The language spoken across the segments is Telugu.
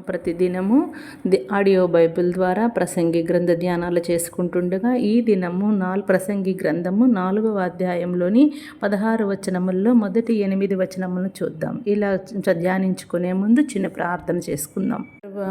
ప్రతిదినము ఆడియో బైబిల్ ద్వారా ప్రసంగి గ్రంథ ధ్యానాలు చేసుకుంటుండగా ఈ దినము నాలు ప్రసంగి గ్రంథము నాలుగవ అధ్యాయంలోని పదహారు వచనముల్లో మొదటి ఎనిమిది వచనములను చూద్దాం. ఇలా ధ్యానించుకునే ముందు చిన్న ప్రార్థన చేసుకుందాం.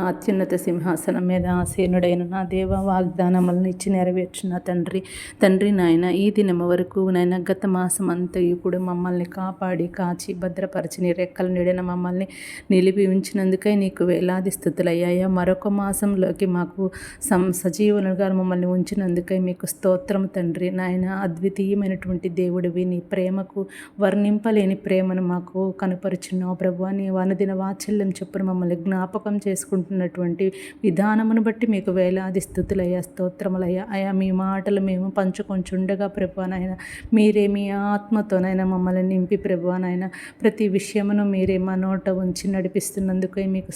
అత్యున్నత సింహాసనం మీద ఆసీనుడైన నా దేవ వాగ్దానములను ఇచ్చి నెరవేర్చిన తండ్రి తండ్రి నాయన ఈ దినము వరకు నాయన గత మాసం అంతయు కూడా మమ్మల్ని కాపాడి కాచి భద్రపరిచి నీ రెక్కల నీడిన మమ్మల్ని నిలిపి ఉంచినందుకై నీకు వేలాది స్థుతులయ్యాయా మరొక మాసంలోకి మాకు సం సజీవులుగా మమ్మల్ని ఉంచినందుకై మీకు స్తోత్రం తండ్రి. నాయన అద్వితీయమైనటువంటి దేవుడివి. నీ ప్రేమకు వర్ణింపలేని ప్రేమను మాకు కనపరుచున్నావు ప్రభు నీ వనదిన వాత్సల్యం చొప్పున మమ్మల్ని జ్ఞాపకం చేసుకుంటున్నటువంటి విధానమును బట్టి మీకు వేలాది స్థుతులయ్యా స్తోత్రములయ్యా. అయా మీ మాటలు మేము పంచుకొంచుండగా ప్రభు నాయన. మీరే మీ ఆత్మతోనైనా మమ్మల్ని నింపి ప్రభు నాయన. ప్రతి విషయమును మీరే మా నోట ఉంచి నడిపిస్తున్నందుకై మీకు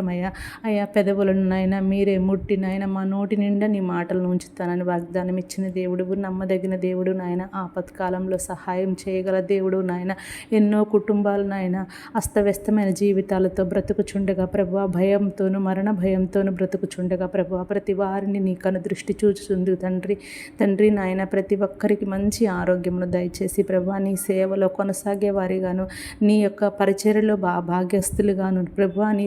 స్తోత్రమయ్యా అయ్యా పెదవులను నాయన మీరే ముట్టి నాయన మా నోటి నిండా నీ మాటలను ఉంచుతానని వాగ్దానం ఇచ్చిన దేవుడు నమ్మదగిన దేవుడు నాయన. ఆపత్కాలంలో సహాయం చేయగల దేవుడు నాయన. ఎన్నో కుటుంబాలు నాయన అస్తవ్యస్తమైన జీవితాలతో బ్రతుకుచుండగా ప్రభు భయంతోను మరణ భయంతోను బ్రతుకుచుండగా ప్రభు ప్రతి వారిని నీ కను దృష్టి చూచుతుంది తండ్రి. తండ్రి నాయన ప్రతి ఒక్కరికి మంచి ఆరోగ్యమును దయచేసి ప్రభు నీ సేవలో కొనసాగే వారిగాను నీ యొక్క పరిచర్యలో బా భాగ్యస్తులుగాను ప్రభు నీ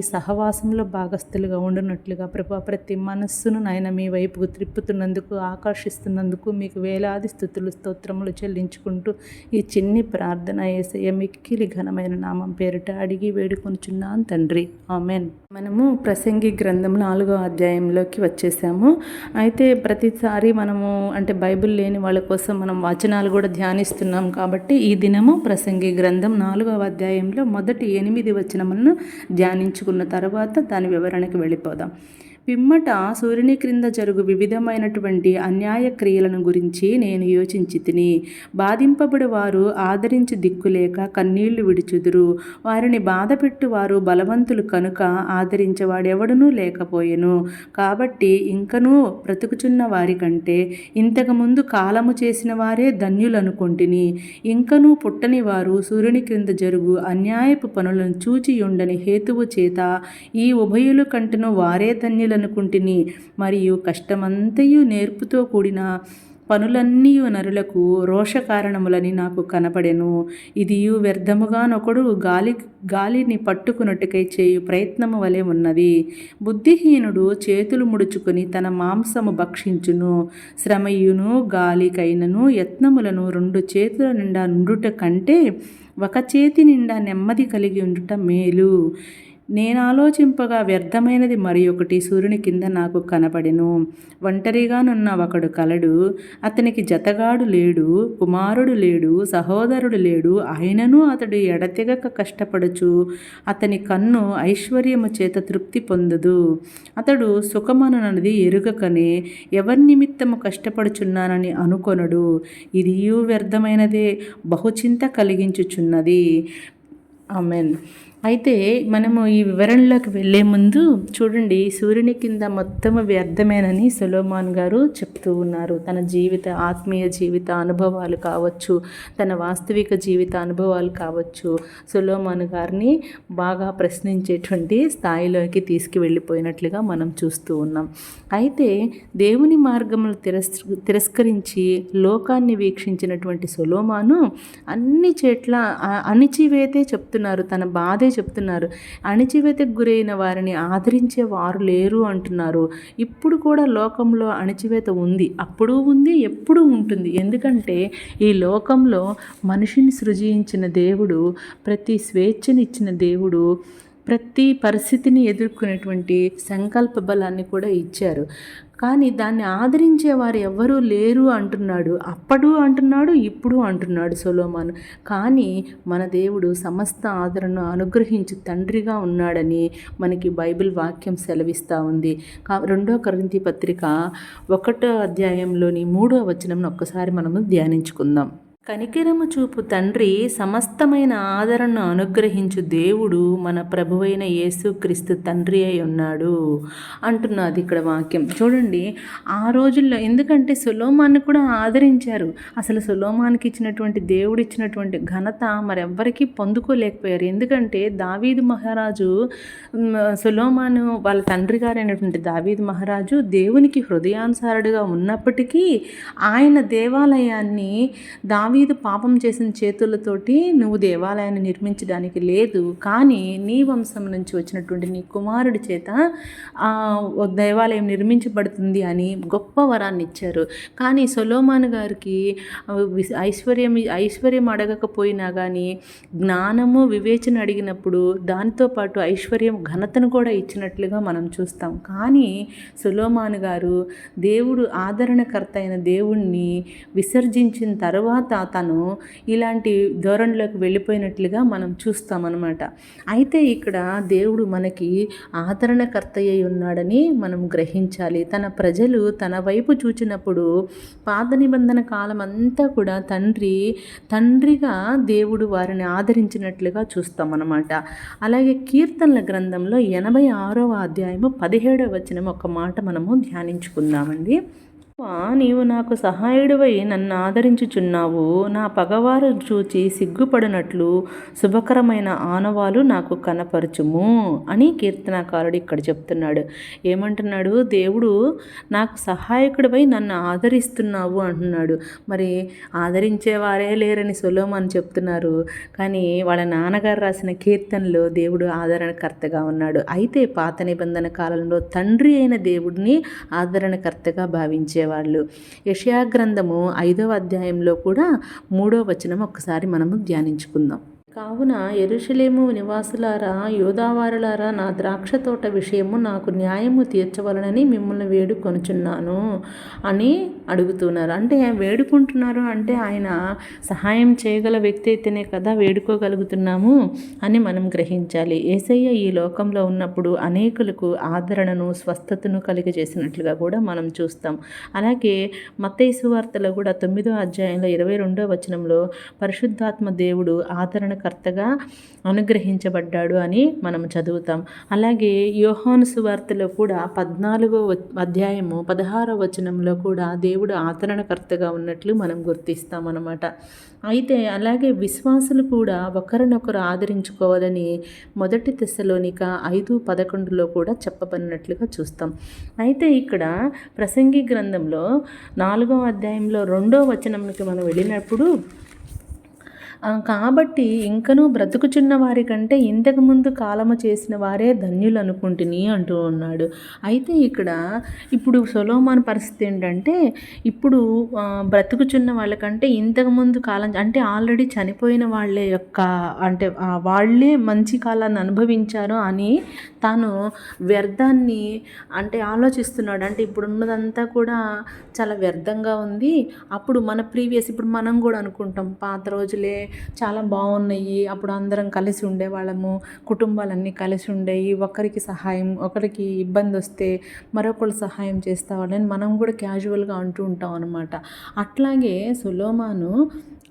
సహవాసంలో భాగస్థులుగా ఉండునట్లుగా ప్రభు ప్రతి మనస్సును నాయన మీ వైపుకు త్రిప్పుతున్నందుకు ఆకర్షిస్తున్నందుకు మీకు వేలాది స్థుతులు స్తోత్రములు చెల్లించుకుంటూ ఈ చిన్ని ప్రార్థన ఏసయ్య మిక్కిలి ఘనమైన నామం పేరిట అడిగి వేడుకొనుచున్నాను తండ్రి. ఆమెన్. మనము ప్రసంగి గ్రంథం నాలుగో అధ్యాయంలోకి వచ్చేసాము. అయితే ప్రతిసారి మనము అంటే బైబిల్ లేని వాళ్ళ కోసం మనం వచనాలు కూడా ధ్యానిస్తున్నాం కాబట్టి ఈ దినము ప్రసంగి గ్రంథం నాలుగవ అధ్యాయంలో మొదటి ఎనిమిది వచనములను ధ్యానించుకున్న తర్వాత దాని వివరణకి వెళ్ళిపోదాం. పిమ్మట సూర్యుని క్రింద జరుగు వివిధమైనటువంటి అన్యాయ క్రియలను గురించి నేను యోచించి తిని బాధింపబడి వారు ఆదరించి దిక్కులేక కన్నీళ్ళు విడుచుదురు. వారిని బాధపెట్టు వారు బలవంతులు కనుక ఆదరించేవాడెవడనూ లేకపోయెను. కాబట్టి ఇంకనూ బ్రతుకుచున్న వారి కంటే ఇంతకుముందు కాలము చేసిన వారే ధన్యులనుకొంటిని. ఇంకనూ పుట్టని వారు సూర్యుని క్రింద జరుగు అన్యాయపు పనులను చూచియుండని హేతువు చేత ఈ ఉభయులు కంటను వారే ధన్యులు ధన్యులనుకుంటుని మరియు కష్టమంతయు నేర్పుతో కూడిన పనులన్నీ నరులకు రోష కారణములని నాకు కనపడెను. ఇదియు వ్యర్థముగానొకడు గాలి గాలిని పట్టుకున్నట్టుకై చేయు ప్రయత్నము వలె ఉన్నది. బుద్ధిహీనుడు చేతులు ముడుచుకొని తన మాంసము భక్షించును. శ్రమయును గాలికైనను యత్నములను రెండు చేతుల నిండా నుండుట కంటే ఒక చేతి నిండా నెమ్మది కలిగి ఉండుట మేలు. నేను ఆలోచింపగా వ్యర్థమైనది మరి ఒకటి సూర్యుని కింద నాకు కనపడెను. ఒంటరిగానున్న ఒకడు కలడు. అతనికి జతగాడు లేడు. కుమారుడు లేడు. సహోదరుడు లేడు. ఆయనను అతడు ఎడతెగక కష్టపడచు. అతని కన్ను ఐశ్వర్యము చేత తృప్తి పొందదు. అతడు సుఖమనున్నది ఎరుగకనే. ఎవరి నిమిత్తము కష్టపడుచున్నానని అనుకొనడు. ఇదియూ వ్యర్థమైనదే. బహుచింత కలిగించుచున్నది. ఆమెన్. అయితే మనము ఈ వివరణలోకి వెళ్ళే ముందు చూడండి సూర్యుని కింద మొత్తం వ్యర్థమేనని సొలోమాన్ గారు చెప్తూ ఉన్నారు. తన జీవిత ఆత్మీయ జీవిత అనుభవాలు కావచ్చు తన వాస్తవిక జీవిత అనుభవాలు కావచ్చు సొలోమాన్ గారిని బాగా ప్రశ్నించేటువంటి స్థాయిలోకి తీసుకువెళ్ళిపోయినట్లుగా మనం చూస్తూ ఉన్నాం. అయితే దేవుని మార్గములు తిరస్ తిరస్కరించి లోకాన్ని వీక్షించినటువంటి సొలోమాను అన్ని చెట్ల అణిచివేతే చెప్తున్నారు. తన బాధే చెప్తున్నారు. అణిచివేతకు గురైన వారిని ఆదరించే వారు లేరు అంటున్నారు. ఇప్పుడు కూడా లోకంలో అణిచివేత ఉంది. అప్పుడు ఉంది ఎప్పుడూ ఉంటుంది. ఎందుకంటే ఈ లోకంలో మనిషిని సృజించిన దేవుడు ప్రతి స్వేచ్ఛనిచ్చిన దేవుడు ప్రతి పరిస్థితిని ఎదుర్కొనేటువంటి సంకల్ప బలాన్ని కూడా ఇచ్చారు. కానీ దాన్ని ఆదరించే వారు ఎవ్వరూ లేరు అంటున్నాడు. అప్పుడు అంటున్నాడు ఇప్పుడు అంటున్నాడు సొలోమాన్. కానీ మన దేవుడు సమస్త ఆదరణను అనుగ్రహించి తండ్రిగా ఉన్నాడని మనకి బైబిల్ వాక్యం సెలవిస్తూ ఉంది. రెండో కరింతి పత్రిక ఒకటో అధ్యాయంలోని మూడో వచనం ఒక్కసారి మనము ధ్యానించుకుందాం. కనికిరము చూపు తండ్రి సమస్తమైన ఆదరణను అనుగ్రహించు దేవుడు మన ప్రభువైన యేసుక్రీస్తు తండ్రి అయి ఉన్నాడు అంటున్నది ఇక్కడ వాక్యం. చూడండి ఆ రోజుల్లో ఎందుకంటే సులోమాన్ని కూడా ఆదరించారు. అసలు సులోమానికి ఇచ్చినటువంటి దేవుడు ఇచ్చినటువంటి ఘనత మరెవ్వరికీ పొందుకోలేకపోయారు. ఎందుకంటే దావీదు మహారాజు సులోమాను వాళ్ళ తండ్రి గారైనటువంటి దావీదు మహారాజు దేవునికి హృదయానుసారుడుగా ఉన్నప్పటికీ ఆయన దేవాలయాన్ని దావి దావీదు పాపం చేసిన చేతులతోటి నువ్వు దేవాలయాన్ని నిర్మించడానికి లేదు కానీ నీ వంశం నుంచి వచ్చినటువంటి నీ కుమారుడి చేత దేవాలయం నిర్మించబడుతుంది అని గొప్ప వరాన్ని ఇచ్చారు. కానీ సొలోమాన్ గారికి ఐశ్వర్యం ఐశ్వర్యం అడగకపోయినా కానీ జ్ఞానము వివేచన అడిగినప్పుడు దానితో పాటు ఐశ్వర్యం ఘనతను కూడా ఇచ్చినట్లుగా మనం చూస్తాం. కానీ సులోమాన్ గారు దేవుడు ఆదరణకర్త అయిన దేవుణ్ణి విసర్జించిన తర్వాత తను ఇలాంటి ధోరణిలోకి వెళ్ళిపోయినట్లుగా మనం చూస్తామన్నమాట. అయితే ఇక్కడ దేవుడు మనకి ఆదరణకర్త అయి ఉన్నాడని మనం గ్రహించాలి. తన ప్రజలు తన వైపు చూచినప్పుడు పాత నిబంధన కాలం అంతా కూడా తండ్రి తండ్రిగా దేవుడు వారిని ఆదరించినట్లుగా చూస్తామన్నమాట. అలాగే కీర్తనల గ్రంథంలో ఎనభై ఆరవ అధ్యాయము పదిహేడవ వచనం ఒక మాట మనము ధ్యానించుకుందామండి. నీవు నాకు సహాయుడివై నన్ను ఆదరించుచున్నావు. నా పగవారు చూచి సిగ్గుపడినట్లు శుభకరమైన ఆనవాలు నాకు కనపరచుము అని కీర్తనకారుడు ఇక్కడ చెప్తున్నాడు. ఏమంటున్నాడు? దేవుడు నాకు సహాయకుడివై నన్ను ఆదరిస్తున్నావు అంటున్నాడు. మరి ఆదరించేవారే లేరని సులోమని చెప్తున్నారు. కానీ వాళ్ళ నాన్నగారు రాసిన కీర్తనలో దేవుడు ఆదరణకర్తగా ఉన్నాడు. అయితే పాత నిబంధన కాలంలో తండ్రి అయిన దేవుడిని ఆదరణకర్తగా భావించేవారు. చేసేవాళ్ళు యషయా గ్రంథము ఐదవ అధ్యాయంలో కూడా మూడో వచనం ఒక్కసారి మనము ధ్యానించుకుందాం. కావున ఎరుషలేము నివాసులారా యోధావారులారా నా ద్రాక్ష తోట విషయము నాకు న్యాయము తీర్చవలనని మిమ్మల్ని వేడుకొనుచున్నాను అని అడుగుతున్నారు. అంటే వేడుకుంటున్నారు? అంటే ఆయన సహాయం చేయగల వ్యక్తి అయితేనే కదా వేడుకోగలుగుతున్నాము అని మనం గ్రహించాలి. ఏసయ్య ఈ లోకంలో ఉన్నప్పుడు అనేకులకు ఆదరణను స్వస్థతను కలిగజేసినట్లుగా కూడా మనం చూస్తాం. అలాగే మత్తైసు వార్తలో కూడా తొమ్మిదో అధ్యాయంలో ఇరవై రెండో వచనంలో పరిశుద్ధాత్మ దేవుడు ఆదరణ కర్తగా అనుగ్రహించబడ్డాడు అని మనం చదువుతాం. అలాగే యోహాను సువార్తలో కూడా పద్నాలుగో అధ్యాయము పదహారో వచనంలో కూడా దేవుడు ఆదరణకర్తగా ఉన్నట్లు మనం గుర్తిస్తాం అన్నమాట అయితే అలాగే విశ్వాసులు కూడా ఒకరినొకరు ఆదరించుకోవాలని మొదటి దశలోనిక ఐదు పదకొండులో కూడా చెప్పబడినట్లుగా చూస్తాం. అయితే ఇక్కడ ప్రసంగి గ్రంథంలో నాలుగో అధ్యాయంలో రెండో వచనంకి మనం వెళ్ళినప్పుడు కాబట్టి ఇంకనూ బ్రతుకుచున్న వారి కంటే ఇంతకుముందు కాలము చేసిన వారే ధన్యులు అనుకుంటుని అంటూ ఉన్నాడు. అయితే ఇక్కడ ఇప్పుడు సొలోమాన్ పరిస్థితి ఏంటంటే ఇప్పుడు బ్రతుకుచున్న వాళ్ళకంటే ఇంతకుముందు కాలం అంటే ఆల్రెడీ చనిపోయిన వాళ్ళ యొక్క అంటే వాళ్ళే మంచి కాలాన్ని అనుభవించారు అని తాను వ్యర్థాన్ని అంటే ఆలోచిస్తున్నాడు. అంటే ఇప్పుడు ఉన్నదంతా కూడా చాలా వ్యర్థంగా ఉంది. అప్పుడు మన ప్రీవియస్ ఇప్పుడు మనం కూడా అనుకుంటాం పాత రోజులే చాలా బాగున్నాయి. అప్పుడు అందరం కలిసి ఉండేవాళ్ళము. కుటుంబాలన్నీ కలిసి ఉండేవి ఒకరికి సహాయం ఒకరికి ఇబ్బంది వస్తే మరొకరు సహాయం చేస్తావాళ్ళని మనం కూడా క్యాజువల్గా అంటూ ఉంటాం అనమాట అట్లాగే సులోమాను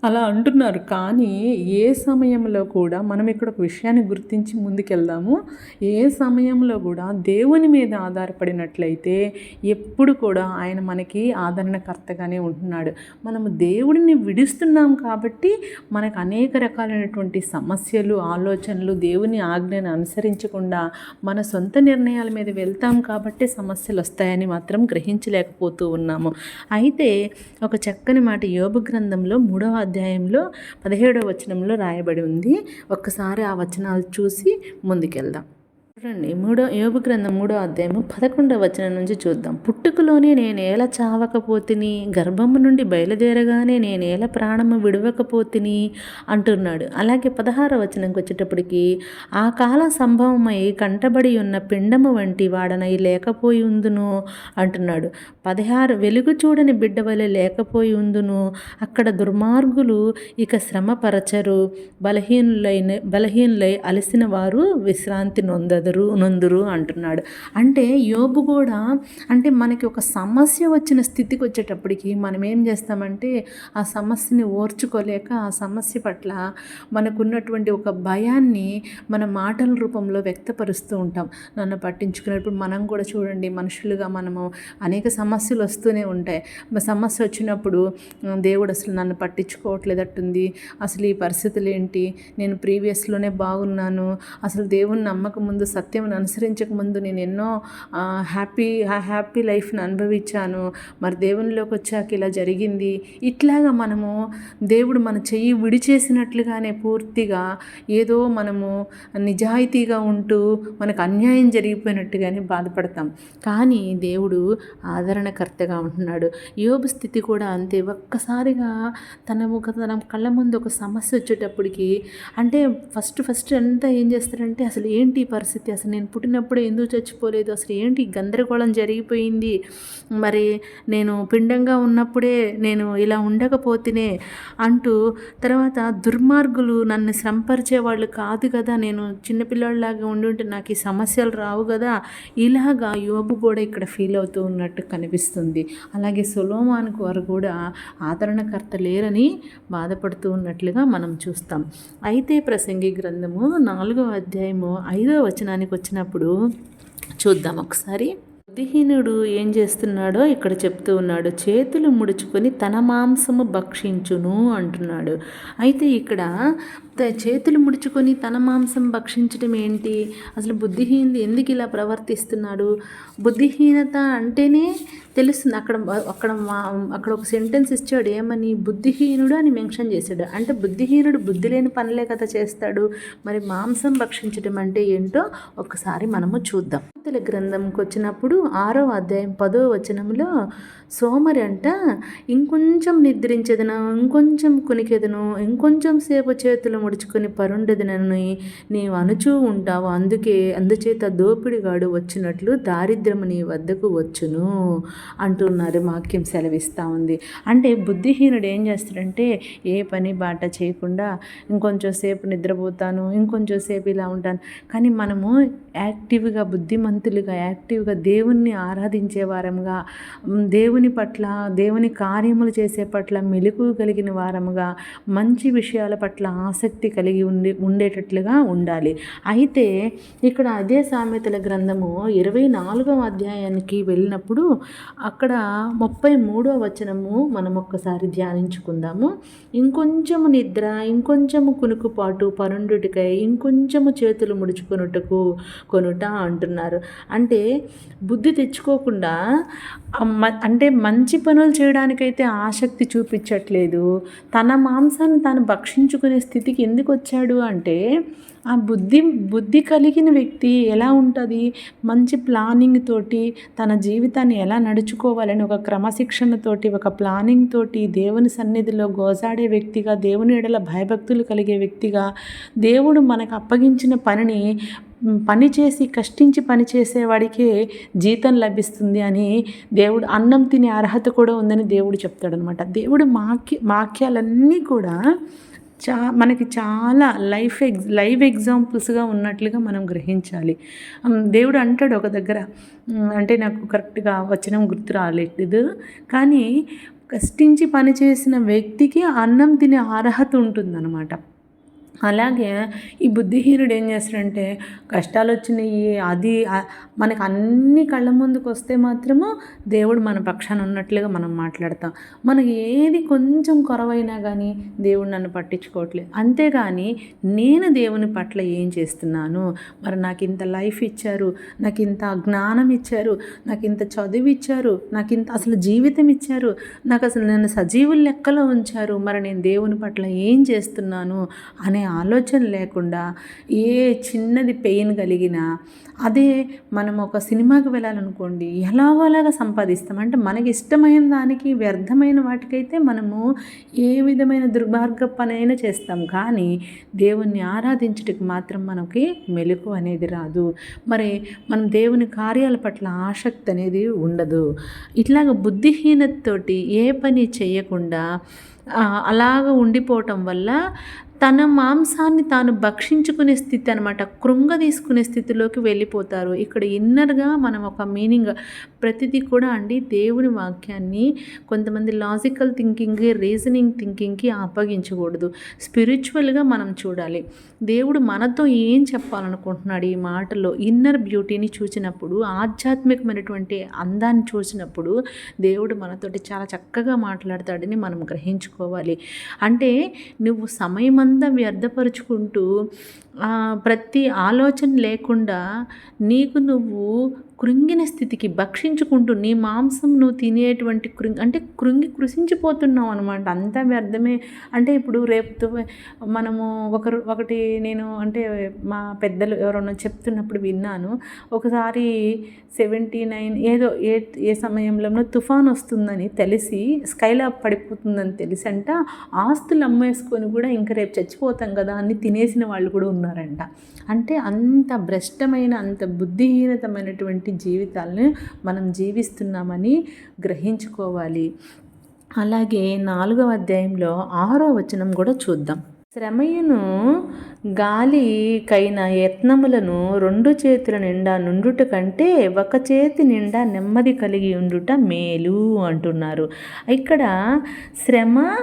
అలా అంటున్నారు. కానీ ఏ సమయంలో కూడా మనం ఇక్కడ ఒక విషయాన్ని గుర్తించి ముందుకెళ్దాము. ఏ సమయంలో కూడా దేవుని మీద ఆధారపడినట్లయితే ఎప్పుడు కూడా ఆయన మనకి ఆదరణకర్తగానే ఉంటున్నాడు. మనము దేవుడిని విడుస్తున్నాం కాబట్టి మనకు అనేక రకాలైనటువంటి సమస్యలు ఆలోచనలు దేవుని ఆజ్ఞను అనుసరించకుండా మన సొంత నిర్ణయాల మీద వెళ్తాం కాబట్టి సమస్యలు వస్తాయని మాత్రం గ్రహించలేకపోతూ ఉన్నాము. అయితే ఒక చక్కని మాట యోగ గ్రంథంలో మూడవ అధ్యాయంలో పదిహేడవ వచనంలో రాయబడి ఉంది. ఒక్కసారి ఆ వచనాలు చూసి ముందుకెళ్దాం. చూడండి మూడో యోగు గ్రంథం మూడో అధ్యాయము పదకొండవ వచనం నుంచి చూద్దాం. పుట్టుకలోనే నేనేల చావకపోతిని గర్భము నుండి బయలుదేరగానే నేనేల ప్రాణము విడవకపోతిని అంటున్నాడు. అలాగే పదహార వచనంకి వచ్చేటప్పటికి ఆ కాల సంభవమై కంటబడి ఉన్న పిండము వంటి వాడనై లేకపోయి ఉందును అంటున్నాడు. పదహారు వెలుగు చూడని బిడ్డ వలె లేకపోయి ఉందును అక్కడ దుర్మార్గులు ఇక శ్రమపరచరు. బలహీనులైన బలహీనులై అలసిన వారు విశ్రాంతి నొందదు. నొందరు నొందురు అంటున్నాడు. అంటే యోబు కూడా అంటే మనకి ఒక సమస్య వచ్చిన స్థితికి వచ్చేటప్పటికి మనం ఏం చేస్తామంటే ఆ సమస్యని ఓర్చుకోలేక ఆ సమస్య పట్ల మనకున్నటువంటి ఒక భయాన్ని మన మాటల రూపంలో వ్యక్తపరుస్తూ ఉంటాం. నన్ను పట్టించుకున్నప్పుడు మనం కూడా చూడండి మనుషులుగా మనము అనేక సమస్యలు వస్తూనే ఉంటాయి. సమస్య వచ్చినప్పుడు దేవుడు అసలు నన్ను పట్టించుకోవట్లేదట్టుంది. అసలు ఈ పరిస్థితులు ఏంటి? నేను ప్రీవియస్లోనే బాగున్నాను. అసలు దేవుని నమ్మక ముందు సత్యం అనుసరించక ముందు నేను ఎన్నో హ్యాపీ హ్యాపీ లైఫ్ని అనుభవించాను. మరి దేవునిలోకి వచ్చాక ఇలా జరిగింది. ఇట్లాగా మనము దేవుడు మన చెయ్యి విడిచేసినట్లుగానే పూర్తిగా ఏదో మనము నిజాయితీగా ఉంటూ మనకు అన్యాయం జరిగిపోయినట్టుగానే బాధపడతాం. కానీ దేవుడు ఆదరణకర్తగా ఉంటున్నాడు. యోబు స్థితి కూడా అంతే. ఒక్కసారిగా తన ఒక తన కళ్ళ ముందు ఒక సమస్య వచ్చేటప్పటికి అంటే ఫస్ట్ ఫస్ట్ అంతా ఏం చేస్తారంటే అసలు ఏంటి పరిస్థితి? పరిస్థితి అసలు నేను పుట్టినప్పుడు ఎందుకు చచ్చిపోలేదు? అసలు ఏంటి గందరగోళం జరిగిపోయింది? మరి నేను పిండంగా ఉన్నప్పుడే నేను ఇలా ఉండకపోతేనే అంటూ తర్వాత దుర్మార్గులు నన్ను శ్రమపరిచే వాళ్ళు కాదు కదా. నేను చిన్నపిల్లలాగా ఉండి ఉంటే నాకు ఈ సమస్యలు రావు కదా. ఇలాగా యోబు కూడా ఇక్కడ ఫీల్ అవుతూ ఉన్నట్టు కనిపిస్తుంది. అలాగే సొలోమాన్ వారు కూడా ఆదరణకర్త లేరని బాధపడుతూ ఉన్నట్లుగా మనం చూస్తాం. అయితే ప్రసంగి గ్రంథము నాలుగవ అధ్యాయము ఐదవ వచనానికి వచ్చినప్పుడు చూద్దాం ఒకసారి. బుద్ధిహీనుడు ఏం చేస్తున్నాడో ఇక్కడ చెప్తూ ఉన్నాడు. చేతులు ముడుచుకొని తన మాంసము భక్షించును అంటున్నాడు. అయితే ఇక్కడ చేతులు ముడుచుకొని తన మాంసం భక్షించడం ఏంటి? అసలు బుద్ధిహీనుడు ఎందుకు ఇలా ప్రవర్తిస్తున్నాడు? బుద్ధిహీనత అంటేనే తెలుస్తుంది. అక్కడ అక్కడ అక్కడ ఒక సెంటెన్స్ ఇచ్చాడు. ఏమని? బుద్ధిహీనుడు అని మెన్షన్ చేశాడు. అంటే బుద్ధిహీనుడు బుద్ధి లేని పనులే కదా చేస్తాడు. మరి మాంసం భక్షించడం అంటే ఏంటో ఒకసారి మనము చూద్దాం. గ్రంథంకి వచ్చినప్పుడు ఆరో అధ్యాయం పదో వచనంలో సోమరి అంట ఇంకొంచెం నిద్రించేదను ఇంకొంచెం కునికెదను ఇంకొంచెం సేపు చేతులు ముడుచుకొని పరుండదనని నీవు అనుచూ ఉంటావు. అందుకే అందుచేత దోపిడిగాడు వచ్చినట్లు దారిద్ర్యము నీ వద్దకు వచ్చును అంటున్నారు వాక్యం సెలవిస్తూ ఉంది. అంటే బుద్ధిహీనుడు ఏం చేస్తాడంటే ఏ పని బాట చేయకుండా ఇంకొంచెం సేపు నిద్రపోతాను ఇంకొంచెం సేపు ఇలా ఉంటాను. కానీ మనము యాక్టివ్గా బుద్ధిమంతులుగా యాక్టివ్గా దేవుణ్ణి ఆరాధించే వారముగా దేవుని దేవుని పట్ల దేవుని కార్యములు చేసే పట్ల మెలకు కలిగిన వారముగా మంచి విషయాల పట్ల ఆసక్తి కలిగి ఉండి ఉండేటట్లుగా ఉండాలి. అయితే ఇక్కడ అదే సామెతల గ్రంథము ఇరవై నాలుగవ అధ్యాయానికి వెళ్ళినప్పుడు అక్కడ ముప్పై మూడవ వచనము మనం ఒక్కసారి ధ్యానించుకుందాము. ఇంకొంచెము నిద్ర ఇంకొంచెము కునుకుపాటు పరుండుటికై ఇంకొంచెము చేతులు ముడుచుకొనుటకు కొనుట అంటున్నారు. అంటే బుద్ధి తెచ్చుకోకుండా అంటే మంచి పనులు చేయడానికైతే ఆసక్తి చూపించట్లేదు. తన మాంసాన్ని తాను భక్షించుకునే స్థితికి ఎందుకు వచ్చాడు అంటే ఆ బుద్ధి బుద్ధి కలిగిన వ్యక్తి ఎలా ఉంటుంది? మంచి ప్లానింగ్ తోటి తన జీవితాన్ని ఎలా నడుచుకోవాలని ఒక క్రమశిక్షణతోటి ఒక ప్లానింగ్ తోటి దేవుని సన్నిధిలో గోజాడే వ్యక్తిగా దేవుని ఎడల భయభక్తులు కలిగే వ్యక్తిగా దేవుడు మనకు అప్పగించిన పనిని పని చేసి కష్టించి పని చేసేవాడికే జీతం లభిస్తుంది అని దేవుడు అన్నం తినే అర్హత కూడా ఉందని దేవుడు చెప్తాడనమాట. దేవుడు వాక్య వాక్యాలన్నీ కూడా చా మనకి చాలా లైఫ్ ఎగ్జ్ లైవ్ ఎగ్జాంపుల్స్గా ఉన్నట్లుగా మనం గ్రహించాలి. దేవుడు అంటాడు ఒక దగ్గర అంటే నాకు కరెక్ట్గా వచనం గుర్తు రాలేదు. కానీ కష్టించి పనిచేసిన వ్యక్తికి అన్నం తినే అర్హత ఉంటుందన్నమాట. అలాగే ఈ బుద్ధిహీనుడు ఏం చేస్తాడంటే కష్టాలు వచ్చినాయి అది మనకు అన్ని కళ్ళ ముందుకు వస్తే మాత్రము దేవుడు మన పక్షాన ఉన్నట్లుగా మనం మాట్లాడతాం. మనకి ఏది కొంచెం కొరవైనా కానీ దేవుడు నన్ను పట్టించుకోవట్లేదు. అంతేగాని నేను దేవుని పట్ల ఏం చేస్తున్నాను? మరి నాకు ఇంత లైఫ్ ఇచ్చారు నాకు ఇంత జ్ఞానం ఇచ్చారు నాకు ఇంత చదువు ఇచ్చారు నాకు ఇంత అసలు జీవితం ఇచ్చారు నాకు అసలు నన్ను సజీవుల లెక్కలో ఉంచారు మరి నేను దేవుని పట్ల ఏం చేస్తున్నాను? అనే ఆలోచన లేకుండా ఏ చిన్నది పెయిన్ కలిగినా అదే మనం ఒక సినిమాకి వెళ్ళాలనుకోండి ఎలాగోలాగా సంపాదిస్తాం? అంటే మనకి ఇష్టమైన దానికి వ్యర్థమైన వాటికైతే మనము ఏ విధమైన దుర్మార్గ పనైనా చేస్తాం. కానీ దేవుణ్ణి ఆరాధించుటకు మాత్రం మనకి మెలకు అనేది రాదు. మరి మనం దేవుని కార్యాల పట్ల ఆసక్తి అనేది ఉండదు. ఇట్లాగ బుద్ధిహీనతతోటి ఏ పని చేయకుండా అలాగ ఉండిపోవటం వల్ల తన మాంసాన్ని తాను భక్షించుకునే స్థితి అనమాట కృంగ తీసుకునే స్థితిలోకి వెళ్ళిపోతారు. ఇక్కడ ఇన్నర్గా మనం ఒక మీనింగ్ ప్రతిదీ కూడా అండి దేవుని వాక్యాన్ని కొంతమంది లాజికల్ థింకింగ్ రీజనింగ్ థింకింగ్కి అప్పగించకూడదు. స్పిరిచువల్గా మనం చూడాలి. దేవుడు మనతో ఏం చెప్పాలనుకుంటున్నాడు ఈ మాటలో? ఇన్నర్ బ్యూటీని చూసినప్పుడు ఆధ్యాత్మికమైనటువంటి అందాన్ని చూసినప్పుడు దేవుడు మనతోటి చాలా చక్కగా మాట్లాడతాడని మనం గ్రహించుకోవాలి. అంటే నువ్వు సమయమంతా వ్యర్థపరుచుకుంటూ ప్రతి ఆలోచన లేకుండా నీకు నువ్వు కృంగిన స్థితికి భక్షించుకుంటూ నీ మాంసం నువ్వు తినేటువంటి కృంగి అంటే కృంగి కృషించిపోతున్నావు అనమాట అంతా వ్యర్థమే. అంటే ఇప్పుడు రేపు మనము ఒకరు ఒకటి నేను అంటే మా పెద్దలు ఎవరన్నా చెప్తున్నప్పుడు విన్నాను. ఒకసారి సెవెంటీ నైన్ ఏదో ఏ ఏ సమయంలోనో తుఫాన్ వస్తుందని తెలిసి స్కైలా పడిపోతుందని తెలిసి అంట ఆస్తులు అమ్మేసుకొని కూడా ఇంకా రేపు చచ్చిపోతాం కదా అని తినేసిన వాళ్ళు కూడా ఉన్నారంట. అంటే అంత భ్రష్టమైన అంత బుద్ధిహీనతమైనటువంటి జీవితాలను మనం జీవిస్తున్నామని గ్రహించుకోవాలి. అలాగే నాలుగవ అధ్యాయంలో ఆరో వచనం కూడా చూద్దాం. శ్రమయును గాలికైన యత్నములను రెండు చేతుల నిండా నుండుట కంటే ఒక చేతి నిండా నెమ్మది కలిగి ఉండుట మేలు అంటున్నారు. ఇక్కడ శ్రమ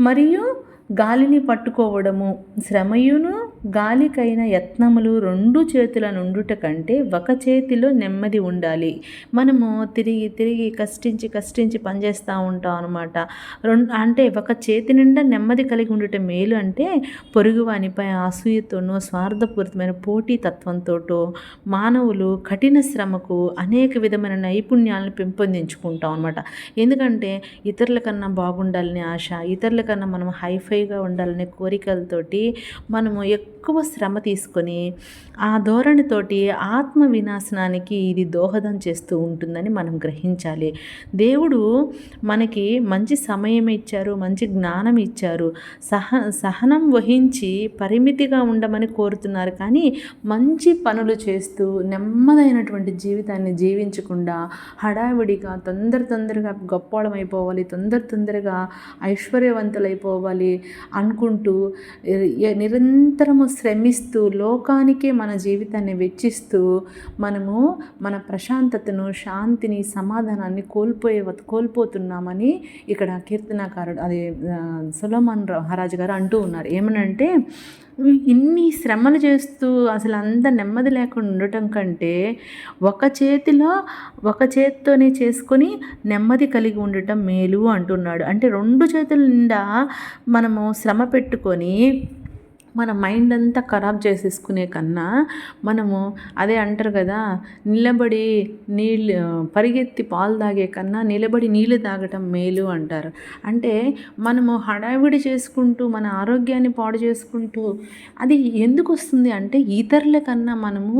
మరియు గాలిని పట్టుకోవడము. శ్రమయును గాలికైన యత్నములు రెండు చేతుల నుండుట కంటే ఒక చేతిలో నెమ్మది ఉండాలి. మనము తిరిగి తిరిగి కష్టించి కష్టించి పనిచేస్తూ ఉంటాం అనమాట రెండు అంటే ఒక చేతి నిండా నెమ్మది కలిగి ఉండట మేలు అంటే పొరుగువానిపై అసూయతోనో స్వార్థపూరితమైన పోటీ తత్వంతో మానవులు కఠిన శ్రమకు అనేక విధమైన నైపుణ్యాలను పెంపొందించుకుంటాం అనమాట ఎందుకంటే ఇతరుల కన్నా బాగుండాలని ఆశ ఇతరుల కన్నా మనం సాటిస్ఫైగా ఉండాలనే కోరికలతోటి మనము ఎక్కువ శ్రమ తీసుకొని ఆ ధోరణితోటి ఆత్మ వినాశనానికి ఇది దోహదం చేస్తూ ఉంటుందని మనం గ్రహించాలి. దేవుడు మనకి మంచి సమయం ఇచ్చారు మంచి జ్ఞానం ఇచ్చారు. సహ సహనం వహించి పరిమితిగా ఉండమని కోరుతున్నారు. కానీ మంచి పనులు చేస్తూ నెమ్మదైనటువంటి జీవితాన్ని జీవించకుండా హడావిడిగా తొందర తొందరగా గొప్పవడం అయిపోవాలి తొందర తొందరగా ఐశ్వర్యవంతులైపోవాలి అనుకుంటూ నిరంతరము శ్రమిస్తూ లోకానికే మన జీవితాన్ని వెచ్చిస్తూ మనము మన ప్రశాంతతను శాంతిని సమాధానాన్ని కోల్పోయే కోల్పోతున్నామని ఇక్కడ కీర్తనాకారుడు అది సులమాన్ మహారాజు గారు అంటూ ఉన్నారు. ఏమనంటే ఇన్ని శ్రమలు చేస్తూ అసలు అంత నెమ్మది లేకుండా ఉండటం కంటే ఒక చేతిలో ఒక చేతితోనే చేసుకొని నెమ్మది కలిగి ఉండటం మేలు అంటున్నాడు. అంటే రెండు చేతుల నిండా మనము శ్రమ పెట్టుకొని మన మైండ్ అంతా ఖరాబ్ చేసేసుకునే కన్నా మనము అదే అంటారు కదా నిలబడి నీళ్ళు పరిగెత్తి పాలు తాగే కన్నా నిలబడి నీళ్ళు తాగటం మేలు అంటారు. అంటే మనము హడావిడి చేసుకుంటూ మన ఆరోగ్యాన్ని పాడు చేసుకుంటూ అది ఎందుకు వస్తుంది అంటే ఇతరుల కన్నా మనము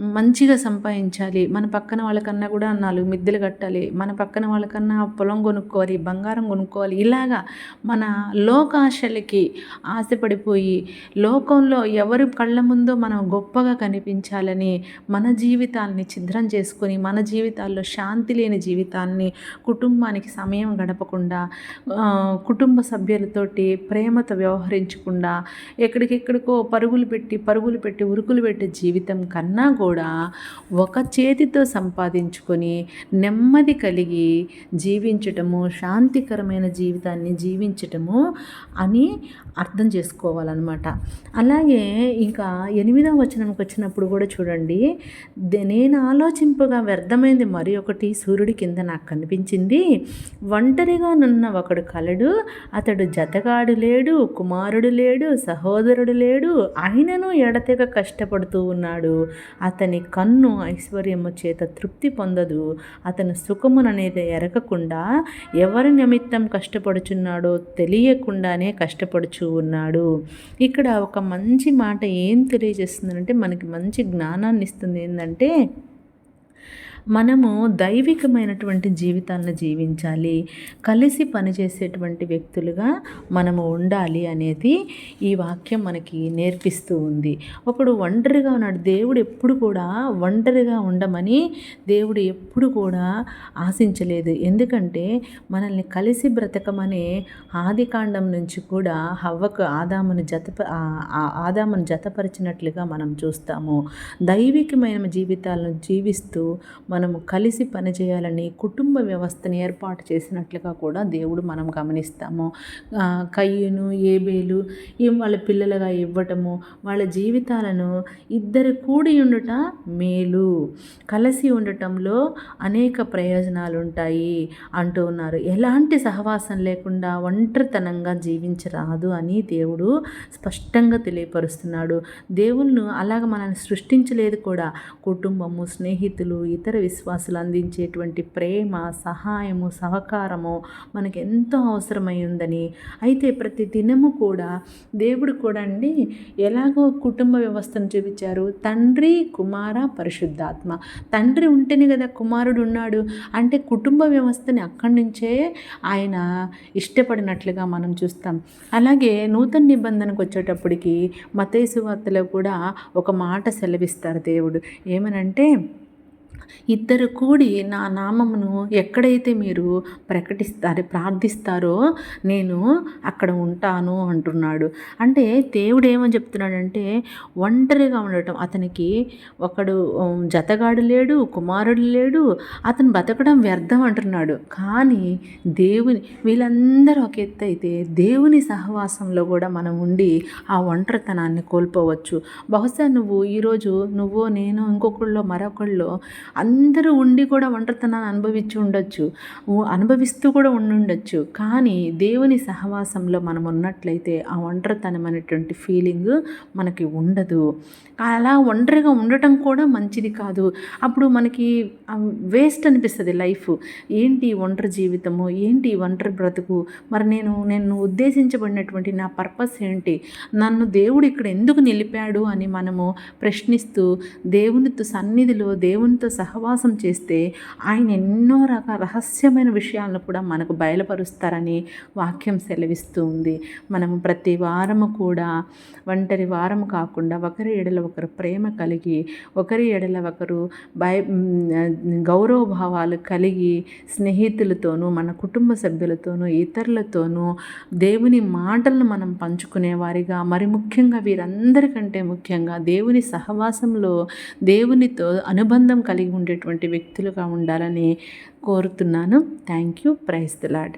మంచిగా సంపాదించాలి. మన పక్కన వాళ్ళకన్నా కూడా నాలుగు మిద్దెలు కట్టాలి. మన పక్కన వాళ్ళకన్నా పొలం కొనుక్కోవాలి బంగారం కొనుక్కోవాలి. ఇలాగా మన లోకాశలకి ఆశపడిపోయి లోకంలో ఎవరి కళ్ళ ముందో మనం గొప్పగా కనిపించాలని మన జీవితాల్ని ఛిద్రం చేసుకొని మన జీవితాల్లో శాంతి లేని జీవితాన్ని కుటుంబానికి సమయం గడపకుండా కుటుంబ సభ్యులతోటి ప్రేమతో వ్యవహరించకుండా ఎక్కడికెక్కడికో పరుగులు పెట్టి పరుగులు పెట్టి ఉరుకులు పెట్టే జీవితం కన్నా కూడా కూడా ఒక చేతితో సంపాదించుకొని నెమ్మది కలిగి జీవించటము శాంతికరమైన జీవితాన్ని జీవించటము అని అర్థం చేసుకోవాలన్నమాట. అలాగే ఇంకా ఎనిమిదవ వచనంకి వచ్చినప్పుడు కూడా చూడండి నేను ఆలోచింపగా వ్యర్థమైంది మరి ఒకటి సూర్యుడి కింద నాకు కనిపించింది. ఒంటరిగా నున్న ఒకడు కలడు. అతడు జతగాడు లేడు కుమారుడు లేడు సహోదరుడు లేడు. ఆయనను ఎడతెగ కష్టపడుతూ ఉన్నాడు. అతని అతని కన్ను ఐశ్వర్యము చేత తృప్తి పొందదు. అతను సుఖముననేది ఎరగకుండా ఎవరి నిమిత్తం కష్టపడుచున్నాడో తెలియకుండానే కష్టపడుచు ఉన్నాడు. ఇక్కడ ఒక మంచి మాట ఏం తెలియజేస్తుందంటే మనకి మంచి జ్ఞానాన్ని ఇస్తుంది ఏంటంటే మనము దైవికమైనటువంటి జీవితాలను జీవించాలి కలిసి పనిచేసేటువంటి వ్యక్తులుగా మనము ఉండాలి అనేది ఈ వాక్యం మనకి నేర్పిస్తూ ఉంది. ఒకడు ఒంటరిగా ఉన్నాడు. దేవుడు ఎప్పుడు కూడా ఒంటరిగా ఉండమని దేవుడు ఎప్పుడు కూడా ఆశించలేదు. ఎందుకంటే మనల్ని కలిసి బ్రతకమనే ఆది కాండం నుంచి కూడా హవ్వకు ఆదామును జత ఆదామును జతపరిచినట్లుగా మనం చూస్తాము. దైవికమైన జీవితాలను జీవిస్తూ మనము కలిసి పనిచేయాలని కుటుంబ వ్యవస్థను ఏర్పాటు చేసినట్లుగా కూడా దేవుడు మనం గమనిస్తాము. కయ్యను ఏబేలు వాళ్ళ పిల్లలుగా ఇవ్వటము వాళ్ళ జీవితాలను ఇద్దరు కూడి ఉండుట మేలు. కలిసి ఉండటంలో అనేక ప్రయోజనాలు ఉంటాయి అంటూ ఉన్నారు. ఎలాంటి సహవాసం లేకుండా ఒంటరితనంగా జీవించరాదు అని దేవుడు స్పష్టంగా తెలియపరుస్తున్నాడు. దేవుళ్ళు అలాగ మనల్ని సృష్టించలేదు కూడా. కుటుంబము స్నేహితులు ఇతర విశ్వాసులు అందించేటువంటి ప్రేమ సహాయము సహకారము మనకు ఎంతో అవసరమై ఉందని అయితే ప్రతి దినము కూడా దేవుడు కూడా అండి ఎలాగో కుటుంబ వ్యవస్థను చూపించారు. తండ్రి కుమార పరిశుద్ధాత్మ. తండ్రి ఉంటేనే కదా కుమారుడు ఉన్నాడు. అంటే కుటుంబ వ్యవస్థని అక్కడి నుంచే ఆయన ఇష్టపడినట్లుగా మనం చూస్తాం. అలాగే నూతన నిబంధనకు వచ్చేటప్పటికి మతేసు వార్తలో కూడా ఒక మాట సెలవిస్తారు దేవుడు. ఏమనంటే ఇద్దరు కూడి నా నామమును ఎక్కడైతే మీరు ప్రకటిస్తారు ప్రార్థిస్తారో నేను అక్కడ ఉంటాను అంటున్నాడు. అంటే దేవుడు ఏమని చెప్తున్నాడంటే ఒంటరిగా ఉండటం. అతనికి ఒకడు జతగాడు లేడు కుమారుడు లేడు అతను బతకడం వ్యర్థం అంటున్నాడు. కానీ దేవుని వీళ్ళందరూ ఒక ఎత్తు అయితే దేవుని సహవాసంలో కూడా మనం ఉండి ఆ ఒంటరితనాన్ని కోల్పోవచ్చు. బహుశా నువ్వు ఈరోజు నువ్వు నేను ఇంకొకళ్ళు మరొకళ్ళు అందరూ ఉండి కూడా ఒంటరితనాన్ని అనుభవించి ఉండొచ్చు. అనుభవిస్తూ కూడా ఉండి ఉండొచ్చు. కానీ దేవుని సహవాసంలో మనం ఉన్నట్లయితే ఆ ఒంటరితనం అనేటువంటి ఫీలింగ్ మనకి ఉండదు. అలా ఒంటరిగా ఉండటం కూడా మంచిది కాదు. అప్పుడు మనకి వేస్ట్ అనిపిస్తుంది లైఫ్. ఏంటి ఒంటరి జీవితము? ఏంటి ఒంటరి బ్రతుకు? మరి నేను నేను ఉద్దేశించబడినటువంటి నా పర్పస్ ఏంటి? నన్ను దేవుడు ఇక్కడ ఎందుకు నిలిపాడు అని మనము ప్రశ్నిస్తూ దేవునితో సన్నిధిలో దేవునితో సహా సహవాసం చేస్తే ఆయన ఎన్నో రకాల రహస్యమైన విషయాలను కూడా మనకు బయలుపరుస్తారని వాక్యం సెలవిస్తూ ఉంది. మనము ప్రతి వారము కూడా ఒంటరి వారము కాకుండా ఒకరి ఎడల ఒకరు ప్రేమ కలిగి ఒకరి ఎడల ఒకరు భయ గౌరవ భావాలు కలిగి స్నేహితులతోనూ మన కుటుంబ సభ్యులతోనూ ఇతరులతోనూ దేవుని మాటలను మనం పంచుకునే వారిగా మరి ముఖ్యంగా వీరందరికంటే ముఖ్యంగా దేవుని సహవాసంలో దేవునితో అనుబంధం కలిగి కలిగి ఉండేటువంటి వ్యక్తులుగా ఉండాలని కోరుతున్నాను. Thank you praise the Lord